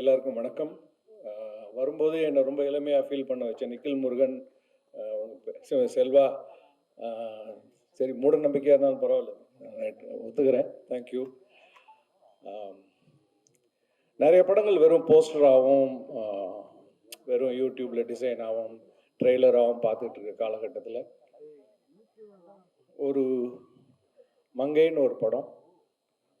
எல்லாருக்கும் வணக்கம். வரும்போது என்னை ரொம்ப இளமையாக ஃபீல் பண்ண வச்ச நிக்கில் முருகன் செல்வா சரி மூட நம்பிக்கையாக இருந்தாலும் பரவாயில்ல. ஒத்துக்கிறேன். தேங்க்யூ நிறைய படங்கள் வெறும் போஸ்டராகவும் வெறும் யூடியூப்பில் டிசைன் ஆகும் ட்ரெய்லராகவும் பார்த்துட்டு இருக்க காலகட்டத்தில். ஒரு மங்கைன்னு ஒரு படம்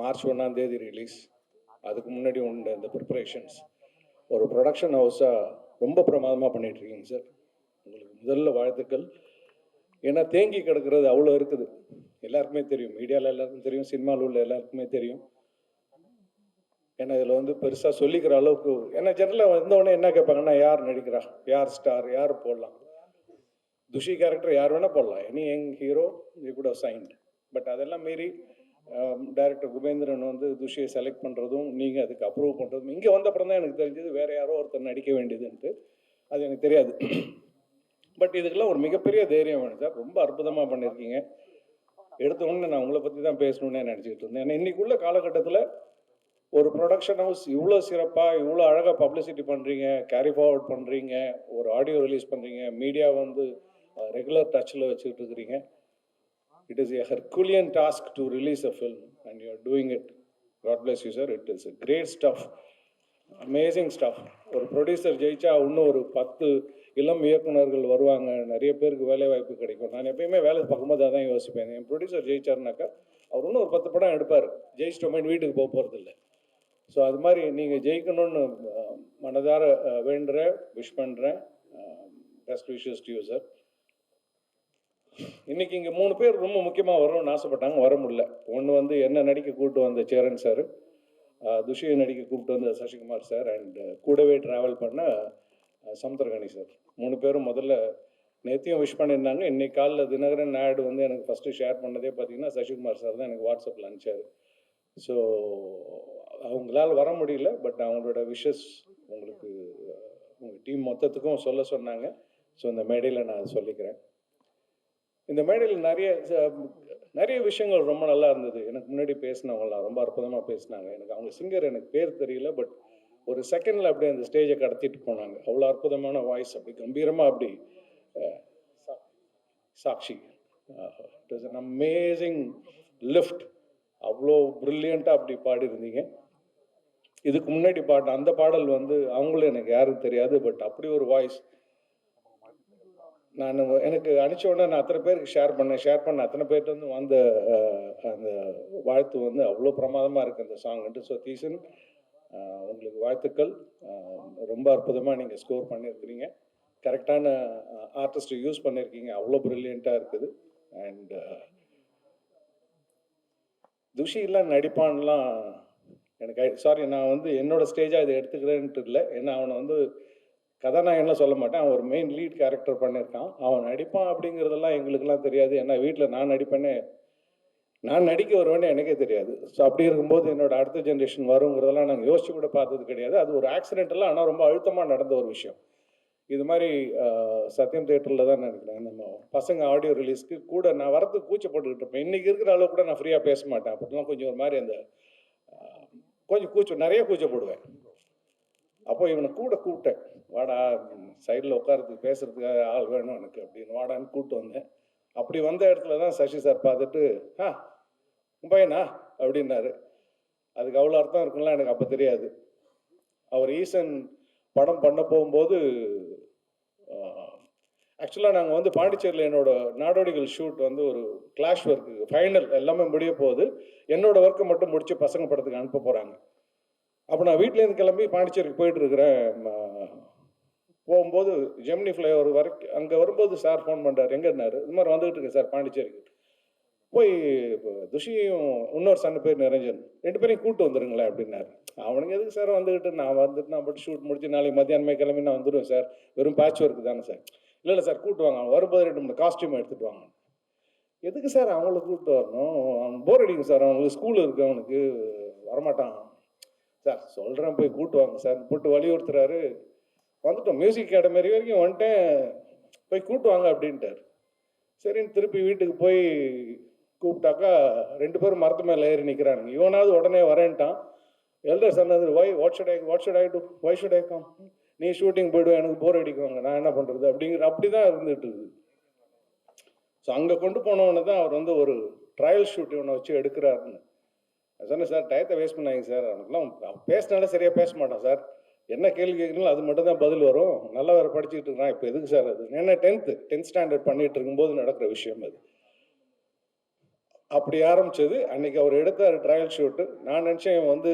மார்ச் ஒன்றாம் தேதி ரிலீஸ் அதுக்கு முன்னாடி உண்டு இந்த ப்ரிப்பரேஷன்ஸ் ஒரு ப்ரொடக்ஷன் ஹவுஸாக ரொம்ப பிரமாதமாக பண்ணிட்டு இருக்கீங்க சார் உங்களுக்கு முதல்ல வாழ்த்துக்கள். ஏன்னா தேங்கி கிடக்கிறது அவ்வளோ இருக்குது. எல்லாருக்குமே தெரியும். மீடியாவில் எல்லாருக்கும் தெரியும். சினிமாவில் உள்ள எல்லாருக்குமே தெரியும். ஏன்னா இதில் வந்து பெருசாக சொல்லிக்கிற அளவுக்கு ஏன்னா ஜெனரலாக வந்தவொடனே என்ன கேட்பாங்கன்னா யார் நடிக்கிறா? யார் ஸ்டார் யார் போடலாம்? துஷி கேரக்டர் யார் வேணால் போடலாம். Any young hero you have signed but அதெல்லாம் மீறி டைரக்டர் குபேந்திரன் வந்து துஷியை செலக்ட் பண்ணுறதும் நீங்கள் அதுக்கு அப்ரூவ் பண்ணுறதும் இங்கே வந்த அப்புறம் தான் எனக்கு தெரிஞ்சது வேறு யாரோ ஒருத்தர் நடிக்க வேண்டியதுன்ட்டு. அது எனக்கு தெரியாது. பட் இதுக்கெல்லாம் ஒரு மிகப்பெரிய தைரியம் வேணும் சார். ரொம்ப அற்புதமாக பண்ணியிருக்கீங்க எடுத்த உடனே நான் உங்களை பற்றி தான் பேசணுன்னே நினச்சிக்கிட்டு இருந்தேன். ஏன்னா இன்றைக்குள்ள காலகட்டத்தில் ஒரு ப்ரொடக்ஷன் ஹவுஸ் இவ்வளோ சிறப்பாக இவ்வளோ அழகாக பப்ளிசிட்டி பண்ணுறீங்க கேரி ஃபார்வர்ட் பண்ணுறீங்க ஒரு ஆடியோ ரிலீஸ் பண்ணுறீங்க மீடியா வந்து ரெகுலர் டச்சில் வச்சுக்கிட்டு இருக்கிறீங்க. It is a herculean task to release a film and you are doing it. God bless you sir. It is a great stuff. Amazing stuff. ஒரு producer ஜெயிச்சா இன்னும் ஒரு பத்து இளம் இயக்குனர்கள் வருவாங்க. நிறைய பேருக்கு வேலை வாய்ப்பு கிடைக்கும். நான் எப்பயுமே வேலை பார்க்கும்போது அதான் யோசிப்பேன். என் ப்ரொடியூசர் ஜெயிச்சாருனாக்கா அவர் இன்னும் ஒரு பத்து படம் எடுப்பார். ஜெயிச்சிட்டோமே வீட்டுக்கு போக போகிறது இல்லை. ஸோ அது மாதிரி நீங்கள் ஜெயிக்கணும்னு மனதார வேண்டுறேன் விஷ் பண்ணுறேன் best wishes to you sir இன்னைக்கு இங்கே மூணு பேர் ரொம்ப முக்கியமாக வரணும்னு ஆசைப்பட்டாங்க. வர முடியல. ஒன்று வந்து என்ன நடிக்க கூப்பிட்டு வந்த சேரன் சார் துஷியை நடிக்க கூப்பிட்டு வந்த சசிகுமார் சார் அண்ட் கூடவே ட்ராவல் பண்ண சமுத்திரகணி சார். மூணு பேரும் முதல்ல நேத்தியும் விஷ் பண்ணியிருந்தாங்க. இன்னைக்கு காலைல தினகரன் நாயுடு வந்து எனக்கு ஃபஸ்ட்டு ஷேர் பண்ணதே பார்த்தீங்கன்னா சசிகுமார் சார் தான் எனக்கு வாட்ஸ்அப்பில் அனுப்பிச்சார். ஸோ அவங்களால வர முடியல பட் அவங்களோட விஷஸ் உங்களுக்கு உங்கள் டீம் மொத்தத்துக்கும் சொல்ல சொன்னாங்க. ஸோ இந்த மேடையில் நான் அதை சொல்லிக்கிறேன். இந்த மேடையில் நிறைய நிறைய விஷயங்கள் ரொம்ப நல்லா இருந்தது. எனக்கு முன்னாடி பேசினவங்களாம் ரொம்ப அற்புதமாக பேசினாங்க. எனக்கு அவங்க சிங்கர் எனக்கு பேர் தெரியல பட் ஒரு செகண்டில் அப்படியே அந்த ஸ்டேஜை கடத்திட்டு போனாங்க. அவ்வளோ அற்புதமான வாய்ஸ் அப்படி கம்பீரமாக அப்படி சா- Sakshi. It is an amazing lift அவ்வளோ ப்ரில்லியண்ட்டாக அப்படி பாடியிருந்தீங்க. இதுக்கு முன்னாடி பாட்டு அந்த பாடல் வந்து அவங்களும் எனக்கு யாரும் தெரியாது பட் அப்படி ஒரு வாய்ஸ் நான் எனக்கு அனுப்பிச்ச உடனே நான் அத்தனை பேருக்கு ஷேர் பண்ணேன். ஷேர் பண்ண அத்தனை பேர்ட்டு வந்து வந்த அந்த வாழ்த்து வந்து அவ்வளோ பிரமாதமாக இருக்குது அந்த சாங்ன்ட்டு ஸோ தீசன் உங்களுக்கு வாழ்த்துக்கள். ரொம்ப அற்புதமாக நீங்கள் ஸ்கோர் பண்ணியிருக்கிறீங்க கரெக்டான ஆர்டிஸ்ட்டை யூஸ் பண்ணியிருக்கீங்க அவ்வளோ ப்ரில்லியண்ட்டாக இருக்குது. அண்ட் துஷிலாம் நடிப்பான்லாம் எனக்கு சாரி நான் வந்து என்னோடய ஸ்டேஜாக இதை எடுத்துக்கிறேன்ட்டு இல்லை. ஏன்னா அவனை வந்து கதாநாயகன்லாம் சொல்ல மாட்டேன். அவன் ஒரு மெயின் லீட் கேரக்டர் பண்ணியிருக்கான். அவன் நடிப்பான் அப்படிங்கிறதெல்லாம் எங்களுக்கெல்லாம் தெரியாது. ஏன்னா வீட்டில் நான் நடிப்பேனே நான் நடிக்க வருவேன்னு எனக்கே தெரியாது. ஸோ அப்படி இருக்கும்போது என்னோட அடுத்த ஜென்ரேஷன் வருங்கிறதெல்லாம் நாங்கள் யோசிச்சு கூட பார்த்தது கிடையாது. அது ஒரு ஆக்சிடென்டெல்லாம் ஆனால் ரொம்ப அழுத்தமாக நடந்த ஒரு விஷயம். இது மாதிரி சத்யம் தேட்டரில் தான் நினைக்கிறேன். நம்ம பசங்க ஆடியோ ரிலீஸ்க்கு கூட நான் வரத்துக்கு கூச்சப்பட்டுக்கிட்டு இருப்பேன். இன்றைக்கி இருக்கிற அளவு கூட நான் ஃப்ரீயாக பேச மாட்டேன். அப்படிலாம் கொஞ்சம் ஒரு மாதிரி அந்த கொஞ்சம் கூச்சம் நிறைய கூச்சப்படுவேன் அப்போ இவனை கூட கூப்பிட்டேன். வாடா சைடில் உட்காரத்துக்கு பேசுறதுக்காக ஆள் வேணும் எனக்கு அப்படின்னு. வாடான்னு கூப்பிட்டு வந்தேன். அப்படி வந்த இடத்துல தான் சசி சார் பார்த்துட்டு ஆ பையனா? அப்படின்னாரு. அதுக்கு அவ்வளோ அர்த்தம் இருக்குங்களா எனக்கு அப்போ தெரியாது. அவர் ஈசன் படம் பண்ண போகும்போது ஆக்சுவலாக நாங்கள் வந்து பாண்டிச்சேரியில் என்னோட நாடோடிகள் ஷூட் வந்து ஒரு கிளாஷ் ஒர்க்கு ஃபைனல் எல்லாமே முடிய போகுது. என்னோட ஒர்க்கை மட்டும் முடித்து பசங்க படத்துக்கு அனுப்ப போகிறாங்க அப்போ நான் வீட்டிலேருந்து கிளம்பி பாண்டிச்சேரிக்கு போயிட்டு இருக்கிறேன் போகும்போது ஜெமினி ஃப்ளைஓவர் வரைக்கும் அங்கே வரும்போது சார் ஃபோன் பண்ணுறாரு எங்கே இருந்தார்? இது மாதிரி வந்துகிட்டு இருக்கேன் சார் பாண்டிச்சேரிக்கு. போய் இப்போ துஷியும் இன்னொரு சன் பேர் நிரஞ்சன் ரெண்டு பேரையும் கூப்பிட்டு வந்துருங்களேன் அப்படின்னாரு. அவனுங்க எதுக்கு சார் வந்துக்கிட்டு நான் வந்துட்டு நான் பட்டு ஷூட் முடிச்சு நாளைக்கு மத்தியானமே கிளம்பி நான் வந்துடுவேன் சார். வெறும் பேட்ச் ஒர்க் தானே சார். இல்லை இல்லை சார் கூப்பிட்டு வாங்க. அவன் வரும்போது ரெண்டு மூணு காஸ்டியூம் எடுத்துகிட்டு வாங்க. எதுக்கு சார் அவங்கள கூப்பிட்டு வரணும்? அவன் போர் அடிக்கும் சார். அவனுக்கு ஸ்கூல் இருக்கு. அவனுக்கு வரமாட்டான். சார் சொல்கிறேன் போய் கூட்டு வாங்க சார் போட்டு வலியுறுத்துறாரு. வந்துட்டோம் மியூசிக் அகாடமி வரைக்கும் வந்துட்டேன் போய் கூட்டு வாங்க அப்படின்ட்டார். சரின்னு திருப்பி வீட்டுக்கு போய் கூப்பிட்டாக்கா ரெண்டு பேரும் மரத்து மேலே ஏறி நிற்கிறானுங்க இவனாவது உடனே வரேன்ட்டான். எல்டர் சொன்னது why what should I what should I do why should I come நீ ஷூட்டிங் போயிடுவேன் எனக்கு போர் அடிக்குவாங்க. நான் என்ன பண்ணுறது அப்படிங்கிற அப்படி தான் இருந்துட்டு இருக்குது. ஸோ அங்கே கொண்டு போனவொன்னே தான் அவர் வந்து ஒரு ட்ரையல் ஷூட் ஒன்று வச்சு எடுக்கிறாருன்னு. சொன்னேன் சார் டயத்தை வேஸ்ட் பண்ணாங்க சார். அவனுக்குலாம் அவன் பேசினாலே சரியாக பேச மாட்டான் சார். என்ன கேள்வி கேட்குறீங்களோ அது மட்டும் தான் பதில் வரும். நல்லா வேறு படிச்சுக்கிட்டு இருக்கிறான். இப்போ எதுக்கு சார் அது? என்ன டென்த்து டென்த் ஸ்டாண்டர்ட் பண்ணிட்டு இருக்கும்போது நடக்கிற விஷயம் அது. அப்படி ஆரம்பிச்சது. அன்னைக்கு அவர் எடுத்தார் ட்ரையல் ஷூட்டு நான் நினச்சேன் வந்து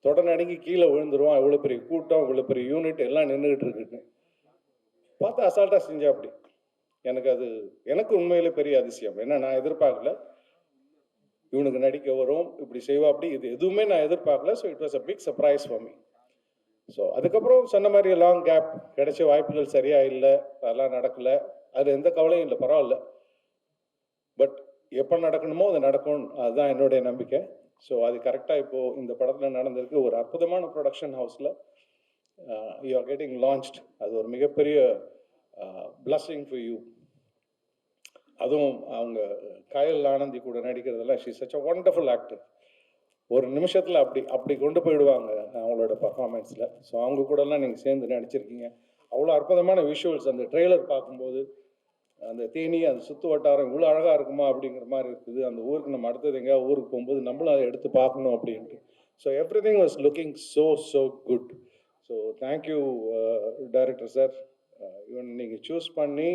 தொடர் கீழே விழுந்துருவான். இவ்வளோ பெரிய கூட்டம் இவ்வளோ பெரிய யூனிட் எல்லாம் நின்றுக்கிட்டு இருக்குன்னு. பார்த்தா அசால்ட்டாக செஞ்சா அப்படி. எனக்கு அது எனக்கு உண்மையிலே பெரிய அதிசயம். ஏன்னா நான் எதிர்பார்க்கல. இவனுக்கு நடிக்க வரும் இப்படி செய்வா அப்படி இது எதுவுமே நான் எதிர்பார்க்கல. So it was a big surprise for me so அதுக்கப்புறம் சொன்ன மாதிரி லாங் கேப் கிடைச்ச வாய்ப்புகள் சரியா இல்லை அதெல்லாம் நடக்கல. அது எந்த கவலையும் இல்லை பரவாயில்ல. பட் எப்போ நடக்கணுமோ அது நடக்கும் அதுதான் என்னுடைய நம்பிக்கை. ஸோ அது கரெக்டாக இப்போது இந்த படத்தில் நடந்திருக்கு. ஒரு அற்புதமான ப்ரொடக்ஷன் ஹவுஸில் யூ ஆர் கெட்டிங் லான்ச்ட் அது ஒரு மிகப்பெரிய பிளஸ்ஸிங் ஃபார் யூ அதுவும் அவங்க கயல் ஆனந்தி கூட நடிக்கிறதெல்லாம் she such a wonderful actor ஒரு நிமிஷத்தில் அப்படி அப்படி கொண்டு போயிடுவாங்க அவங்களோட பர்ஃபார்மன்ஸில் ஸோ அவங்க கூடலாம் நீங்கள் சேர்ந்து நடிச்சிருக்கீங்க. அவ்வளோ அற்புதமான விஷுவல்ஸ் அந்த ட்ரெய்லர் பார்க்கும்போது அந்த தேனி அந்த சுற்று வட்டாரம் இவ்வளோ அழகாக இருக்குமா அப்படிங்கிற மாதிரி இருக்குது. அந்த ஊருக்கு நம்ம அடுத்தது எங்கேயாவது ஊருக்கு போகும்போது நம்மளும் அதை எடுத்து பார்க்கணும் அப்படின்ட்டு. So everything was looking so so good so thank you director sir இவன் நீங்கள் சூஸ் பண்ணி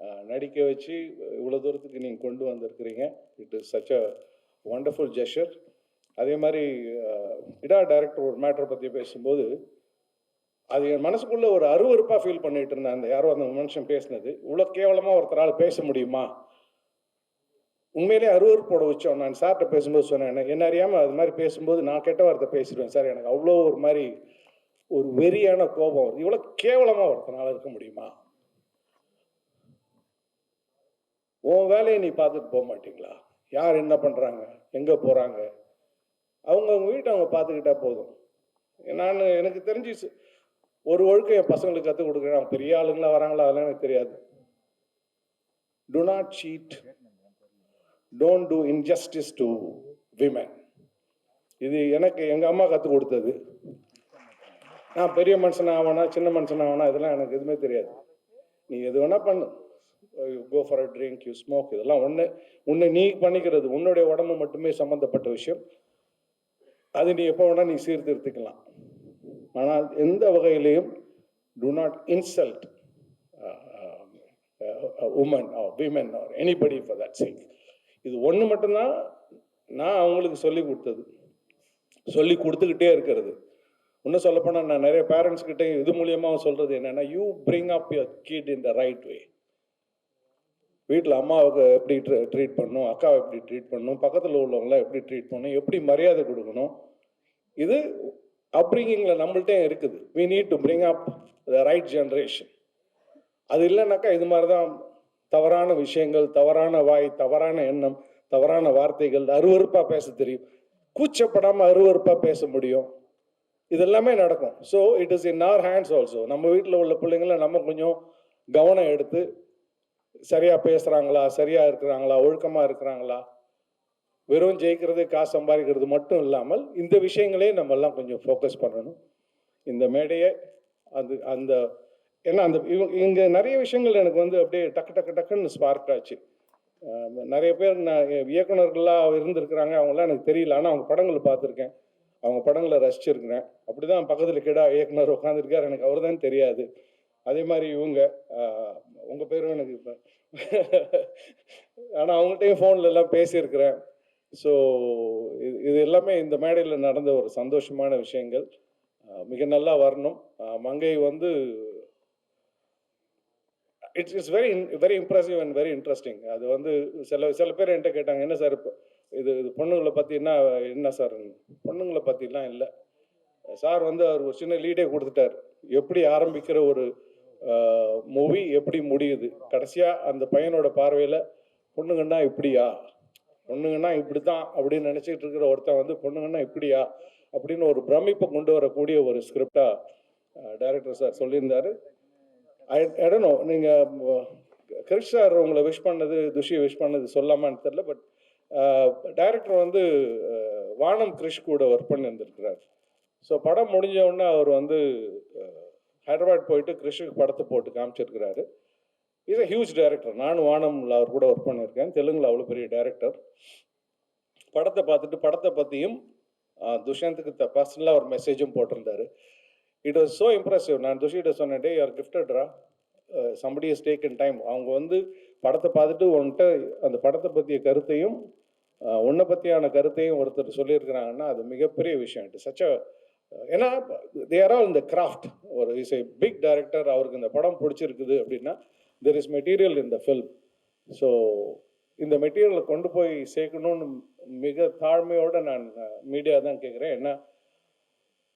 நடிக்க வச்சு இவ்வளோ தூரத்துக்கு நீங்கள் கொண்டு வந்திருக்கிறீங்க. It is such a wonderful gesture அதே மாதிரி இடா டைரக்டர் ஒரு மேட்டரை பற்றி பேசும்போது அது என் மனசுக்குள்ளே ஒரு அருவருப்பாக ஃபீல் பண்ணிட்டு இருந்தேன். அந்த யாரோ அந்த மனுஷன் பேசினது. இவ்வளோ கேவலமாக ஒருத்தரால் பேச முடியுமா? உண்மையிலே அருவறுப்போட வச்சோம் நான் சார்கிட்ட பேசும்போது சொன்னேன் என்ன- என்ன அறியாமல் அது மாதிரி பேசும்போது நான் கெட்ட வார்த்தை பேசிடுவேன் சார் எனக்கு அவ்வளோ ஒரு மாதிரி ஒரு வெறியான கோபம் வருது. இவ்வளோ கேவலமாக ஒருத்தனால இருக்க முடியுமா? உன் வேலையை நீ பார்த்துட்டு போக மாட்டீங்களா? யார் என்ன பண்ணுறாங்க எங்கே போகிறாங்க அவங்க அவங்க வீட்டை அவங்க பார்த்துக்கிட்டா போதும். நான் எனக்கு தெரிஞ்சு ஒரு ஒழுக்கம் என் பசங்களுக்கு கற்றுக் கொடுக்குறேன். பெரிய ஆளுங்களா வராங்களா அதெல்லாம் எனக்கு தெரியாது. Do not cheat don't do injustice to women இது எனக்கு எங்கள் அம்மா கற்றுக் கொடுத்தது. நான் பெரிய மனுஷன் ஆவனா சின்ன மனுஷன் ஆவனா இதெல்லாம் எனக்கு எதுவுமே தெரியாது. நீ எது வேணால் பண்ணு. Go for a drink you smoke இதெல்லாம் ஒன்று உன்னை நீ பண்ணிக்கிறது உன்னுடைய உடம்பு மட்டுமே சம்மந்தப்பட்ட விஷயம். அது நீ எப்போ வேணால் நீ சீர்திருத்திக்கலாம். ஆனால் எந்த வகையிலையும் do not insult woman or women or anybody for that sake இது ஒன்று மட்டும்தான் நான் அவங்களுக்கு சொல்லி கொடுத்தது. சொல்லி கொடுத்துக்கிட்டே இருக்கிறது. இன்னும் சொல்லப்போனால் நான் நிறைய பேரண்ட்ஸ் இது மூலியமாக சொல்கிறது என்னென்னா you bring up your kid in the right way வீட்டில் அம்மாவுக்கு எப்படி ட்ரீட் பண்ணணும் அக்காவை எப்படி ட்ரீட் பண்ணும் பக்கத்தில் உள்ளவங்கள எப்படி ட்ரீட் பண்ணணும் எப்படி மரியாதை கொடுக்கணும் இது அப்ரிங்கிங்கில் நம்மள்ட்டே இருக்குது. We need to bring up the right generation அது இல்லைனாக்கா இது மாதிரி தான் தவறான விஷயங்கள் தவறான வாய் தவறான எண்ணம் தவறான வார்த்தைகள் அருவருப்பாக பேச தெரியும். கூச்சப்படாமல் அருவருப்பாக பேச முடியும். இதெல்லாமே நடக்கும். So it is in our hands also நம்ம வீட்டில் உள்ள பிள்ளைங்கள நம்ம கொஞ்சம் கவனம் எடுத்து சரியா பேசுறாங்களா சரியா இருக்கிறாங்களா ஒழுக்கமா இருக்கிறாங்களா? வெறும் ஜெயிக்கிறது காசு சம்பாதிக்கிறது மட்டும் இல்லாமல் இந்த விஷயங்களே நம்ம எல்லாம் கொஞ்சம் ஃபோக்கஸ் பண்ணணும். இந்த மேடையை அது அந்த ஏன்னா அந்த இவங்க இங்கே நிறைய விஷயங்கள் எனக்கு வந்து அப்படியே டக்கு டக்கு டக்குன்னு ஸ்பார்க் ஆச்சு. நிறைய பேர் நான் இயக்குனர்களாக இருந்திருக்கிறாங்க அவங்களாம் எனக்கு தெரியல. ஆனால் அவங்க படங்களை பார்த்துருக்கேன். அவங்க படங்களை ரசிச்சிருக்கிறேன். அப்படிதான் பக்கத்தில் கிடா இயக்குனர் உட்காந்துருக்கார் எனக்கு அவர் தான் தெரியாது. அதே மாதிரி இவங்க உங்கள் பேரும் எனக்கு இப்போ. ஆனால் அவங்கள்ட்டையும் ஃபோன்ல எல்லாம் பேசியிருக்கிறேன். ஸோ இது இது எல்லாமே இந்த மேடையில் நடந்த ஒரு சந்தோஷமான விஷயங்கள். மிக நல்லா வரணும். மங்கை வந்து it's it's very very impressive and very interesting அது வந்து சில சில பேர் என்கிட்ட கேட்டாங்க என்ன சார் இப்போ இது இது பொண்ணுங்களை பற்றி என்ன என்ன சார்? பொண்ணுங்களை பற்றிலாம் இல்லை. சார் வந்து அவர் ஒரு சின்ன லீடே கொடுத்துட்டார். எப்படி ஆரம்பிக்கிற ஒரு மூவி எப்படி முடியுது? கடைசியாக அந்த பையனோட பார்வையில் பொண்ணுங்கன்னா இப்படியா? பொண்ணுங்கன்னா இப்படி தான் அப்படின்னு நினச்சிக்கிட்டு இருக்கிற ஒருத்தன் வந்து பொண்ணுங்கன்னா இப்படியா? அப்படின்னு ஒரு பிரமிப்பை கொண்டு வரக்கூடிய ஒரு ஸ்கிரிப்டாக டைரக்டர் சார் சொல்லியிருந்தாரு. இடனோ நீங்கள் கிரிஷ் சார் உங்களை விஷ் பண்ணது துஷியை விஷ் பண்ணது சொல்லாமான்னு தெரில பட் டைரக்டர் வந்து வானம் கிரிஷ் கூட ஒர்க் பண்ணியிருந்திருக்கிறார். ஸோ படம் முடிஞ்ச உடனே அவர் வந்து ஹைதராபாத் போயிட்டு கிருஷ்ணுக்கு படத்தை போட்டு காமிச்சிருக்கிறாரு. இஸ் அ ஹியூஜ் டைரக்டர் நானும் வானம்ல அவர் கூட ஒர்க் பண்ணியிருக்கேன். தெலுங்குல அவ்வளோ பெரிய டைரக்டர் படத்தை பார்த்துட்டு படத்தை பற்றியும் துஷ்யந்துக்கு த பர்சனலாக ஒரு மெசேஜும் போட்டிருந்தாரு. இட் வாஸ் ஸோ இம்ப்ரெசிவ் நான் துஷிகிட்ட சொன்னேன் டே யார் கிஃப்டட்ரா somebody is take in time அவங்க வந்து படத்தை பார்த்துட்டு உன்கிட்ட அந்த படத்தை பற்றிய கருத்தையும் உன்னை பற்றியான கருத்தையும் ஒருத்தர் சொல்லியிருக்கிறாங்கன்னா அது மிகப்பெரிய விஷயம். இட் சச்ச ஏன்னா தேர் ஆல் இந்த கிராஃப்ட் ஒரு இஸ் ஏ பிக் டைரக்டர் அவருக்கு இந்த படம் பிடிச்சிருக்குது அப்படின்னா there is material in the film so இந்த மெட்டீரியலை கொண்டு போய் சேர்க்கணும்னு மிக தாழ்மையோடு நான் மீடியா தான் கேட்குறேன் ஏன்னா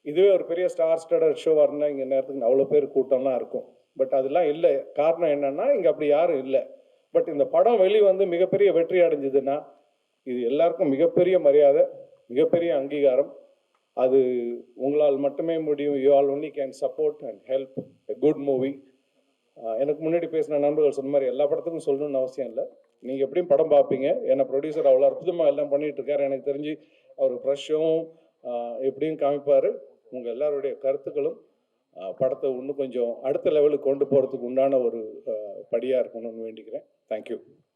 இதுவே ஒரு பெரிய ஸ்டார் ஸ்டடர் ஷோவாக இருந்தால் இங்கே நேரத்துக்கு அவ்வளோ பேர் கூட்டம்லாம் இருக்கும். பட் அதெல்லாம் இல்லை. காரணம் என்னன்னா இங்கே அப்படி யாரும் இல்லை. பட் இந்த படம் வெளி வந்து மிகப்பெரிய வெற்றி அடைஞ்சதுன்னா இது எல்லாருக்கும் மிகப்பெரிய மரியாதை மிகப்பெரிய அங்கீகாரம் அது உங்களால் மட்டுமே முடியும். You all only can support and help a good movie எனக்கு முன்னாடி பேசின நண்பர்கள் சொன்ன மாதிரி எல்லா படத்துக்கும் சொல்லணும்னு அவசியம் இல்லை. நீங்கள் எப்படியும் படம் பார்ப்பீங்க. ஏன்னா ப்ரொடியூசர் அவ்வளோ அற்புதமாக எல்லாம் பண்ணிகிட்டு இருக்காரு. எனக்கு தெரிஞ்சு அவர் ஃப்ரெஷ்ஷும் எப்படியும் காமிப்பார். உங்கள் எல்லாருடைய கருத்துக்களும் படத்தை இன்னும் கொஞ்சம் அடுத்த லெவலுக்கு கொண்டு போகிறதுக்கு உண்டான ஒரு படியாக இருக்கணும்னு வேண்டிக்கிறேன். தேங்க்யூ